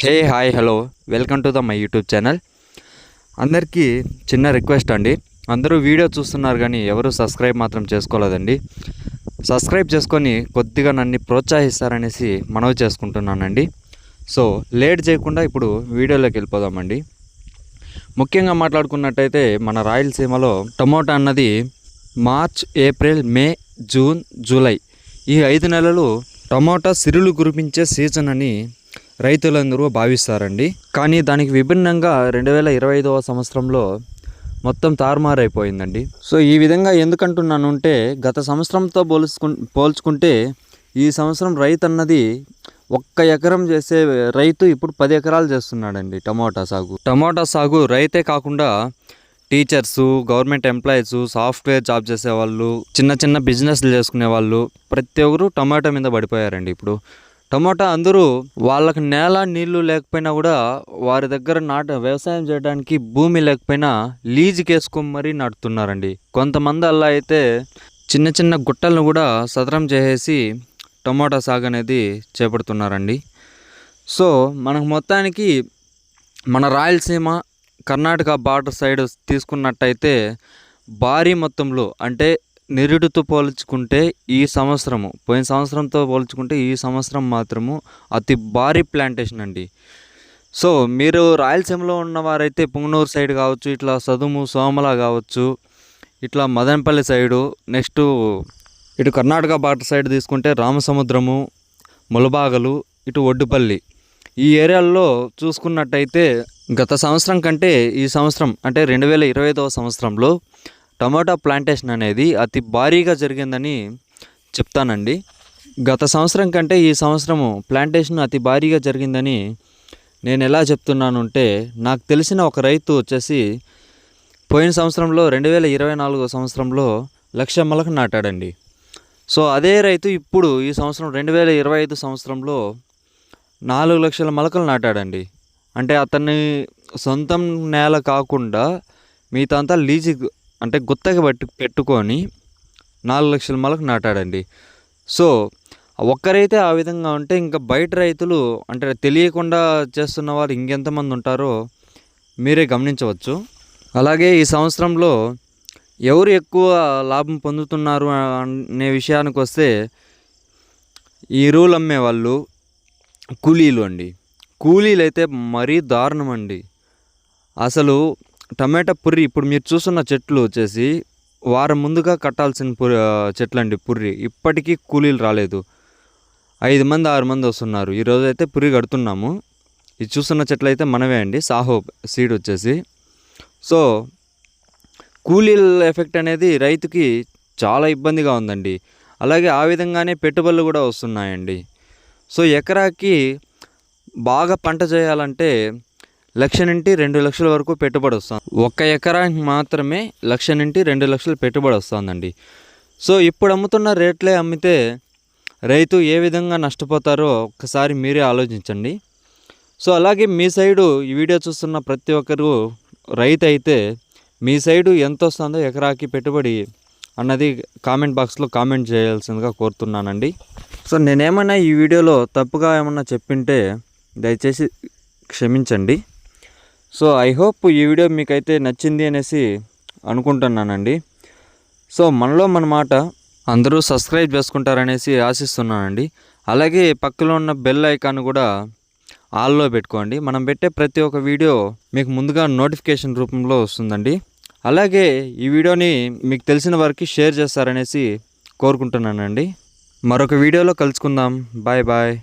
Hey hi hello welcome to the my YouTube channel అందరికీ చిన్న request అండి. అందరూ వీడియో చూస్తున్నారు కానీ ఎవరు సబ్స్క్రైబ్ మాత్రం చేసుకోలేదండి. సబ్స్క్రైబ్ చేసుకొని కొద్దిగా నన్ను ప్రోత్సహిస్తారనేసి మనవి చేసుకుంటున్నానండి. సో లేట్ చేయకుండా ఇప్పుడు వీడియోలోకి వెళ్ళిపోదామండి. ముఖ్యంగా మాట్లాడుకున్నట్టయితే మన రాయలసీమలో టమోటా అన్నది March April May June July ఈ ఐదు నెలలు టమోటా సిరులు కురిపించే సీజన్ అని రైతులందరూ భావిస్తారండి. కానీ దానికి విభిన్నంగా రెండు వేల ఇరవై ఐదవ సంవత్సరంలో మొత్తం తారుమారైపోయిందండి. సో ఈ విధంగా ఎందుకంటున్నాను అంటే గత సంవత్సరంతో పోల్చుకు పోల్చుకుంటే ఈ సంవత్సరం రైతు అన్నది ఒక్క ఎకరం చేసే రైతు ఇప్పుడు పది ఎకరాలు చేస్తున్నాడండి టమోటా సాగు. టమోటా సాగు రైతే కాకుండా teachers government employees software job చేసేవాళ్ళు చిన్న చిన్న బిజినెస్లు చేసుకునే వాళ్ళు ప్రతి ఒక్కరు టమాటా మీద పడిపోయారండి ఇప్పుడు. టమోటా అందరూ వాళ్ళకి నేల నీళ్ళు లేకపోయినా కూడా వారి దగ్గర నాట వ్యవసాయం చేయడానికి భూమి లేకపోయినా లీజుకి వేసుకొని మరీ నాటుతున్నారండి. కొంతమంది అలా అయితే చిన్న చిన్న గుట్టలను కూడా సదరం చేసేసి టమోటా సాగు అనేది చేపడుతున్నారండి. సో మనకు మొత్తానికి మన రాయలసీమ కర్ణాటక బార్డర్ సైడ్ తీసుకున్నట్టయితే భారీ మొత్తంలో అంటే నిరుడుతో పోల్చుకుంటే ఈ సంవత్సరము పోయిన సంవత్సరంతో పోల్చుకుంటే ఈ సంవత్సరం మాత్రము అతి భారీ ప్లాంటేషన్ అండి. సో మీరు రాయలసీమలో ఉన్నవారైతే పుంగనూరు సైడ్ కావచ్చు ఇట్లా సదుము సోమల కావచ్చు ఇట్లా మదనపల్లి సైడు నెక్స్ట్ ఇటు కర్ణాటక బార్డర్ సైడ్ తీసుకుంటే రామసముద్రము ములబాగలు ఇటు ఒడ్డుపల్లి. ఈ ఏరియాల్లో చూసుకున్నట్టయితే గత సంవత్సరం కంటే ఈ సంవత్సరం అంటే రెండు వేల ఇరవై ఐదవ సంవత్సరంలో టమాటా ప్లాంటేషన్ అనేది అతి భారీగా జరిగిందని చెప్తానండి. గత సంవత్సరం కంటే ఈ సంవత్సరము ప్లాంటేషన్ అతి భారీగా జరిగిందని నేను ఎలా చెప్తున్నానంటే నాకు తెలిసిన ఒక రైతు వచ్చేసి పోయిన సంవత్సరంలో రెండు వేల ఇరవై నాలుగో సంవత్సరంలో లక్ష మొలక నాటాడండి. సో అదే రైతు ఇప్పుడు ఈ సంవత్సరం రెండు వేల ఇరవై ఐదు సంవత్సరంలో నాలుగు లక్షల మొలకలు నాటాడండి. అంటే అతన్ని సొంతం నేల కాకుండా మిగతా అంతా లీజు అంటే గుత్తగా పట్టు పెట్టుకొని నాలుగు లక్షల మొలకు నాటాడండి. సో ఒక్కరైతే ఆ విధంగా ఉంటే ఇంకా బయట రైతులు అంటే తెలియకుండా చేస్తున్న వారు ఇంకెంతమంది ఉంటారో మీరే గమనించవచ్చు. అలాగే ఈ సంవత్సరంలో ఎవరు ఎక్కువ లాభం పొందుతున్నారు అనే విషయానికి వస్తే ఈ ఎరువులు అమ్మే వాళ్ళు కూలీలు అండి. కూలీలు అయితే మరీ దారుణం అండి. అసలు టమాటా పుర్రి ఇప్పుడు మీరు చూస్తున్న చెట్లు వచ్చేసి వారం ముందుగా కట్టాల్సిన పు చెట్లు అండి పుర్రి. ఇప్పటికీ కూలీలు రాలేదు. ఐదు మంది ఆరు మంది వస్తున్నారు. ఈరోజు అయితే పురి కడుతున్నాము. ఇది చూస్తున్న చెట్లు అయితే మనవే అండి. సాహో సీడ్ వచ్చేసి. సో కూలీల ఎఫెక్ట్ అనేది రైతుకి చాలా ఇబ్బందిగా ఉందండి. అలాగే ఆ విధంగానే పెట్టుబడులు కూడా వస్తున్నాయండి. సో ఎకరాకి బాగా పంట చేయాలంటే లక్ష నుండి రెండు లక్షల వరకు పెట్టుబడి వస్తుంది. ఒక్క ఎకరానికి మాత్రమే లక్ష నుండి రెండు లక్షలు పెట్టుబడి వస్తుందండి. సో ఇప్పుడు అమ్ముతున్న రేట్లే అమ్మితే రైతు ఏ విధంగా నష్టపోతారో ఒక్కసారి మీరే ఆలోచించండి. సో అలాగే మీ సైడు ఈ వీడియో చూస్తున్న ప్రతి ఒక్కరు రైతు అయితే మీ సైడు ఎంత వస్తుందో ఎకరాకి పెట్టుబడి అన్నది కామెంట్ బాక్స్లో కామెంట్ చేయాల్సిందిగా కోరుతున్నానండి. సో నేనేమైనా ఈ వీడియోలో తప్పుగా ఏమన్నా చెప్పింటే దయచేసి క్షమించండి. సో ఐ హోప్ ఈ వీడియో మీకైతే నచ్చింది అనేసి అనుకుంటున్నానండి. సో మనలో మన మాట అందరూ సబ్స్క్రైబ్ చేసుకుంటారనేసి ఆశిస్తున్నానండి. అలాగే పక్కలో ఉన్న బెల్ ఐకాన్ కూడా ఆల్లో పెట్టుకోండి. మనం పెట్టే ప్రతి ఒక్క వీడియో మీకు ముందుగా నోటిఫికేషన్ రూపంలో వస్తుందండి. అలాగే ఈ వీడియోని మీకు తెలిసిన వారికి షేర్ చేస్తారనేసి కోరుకుంటున్నానండి. మరొక వీడియోలో కలుసుకుందాం. Bye bye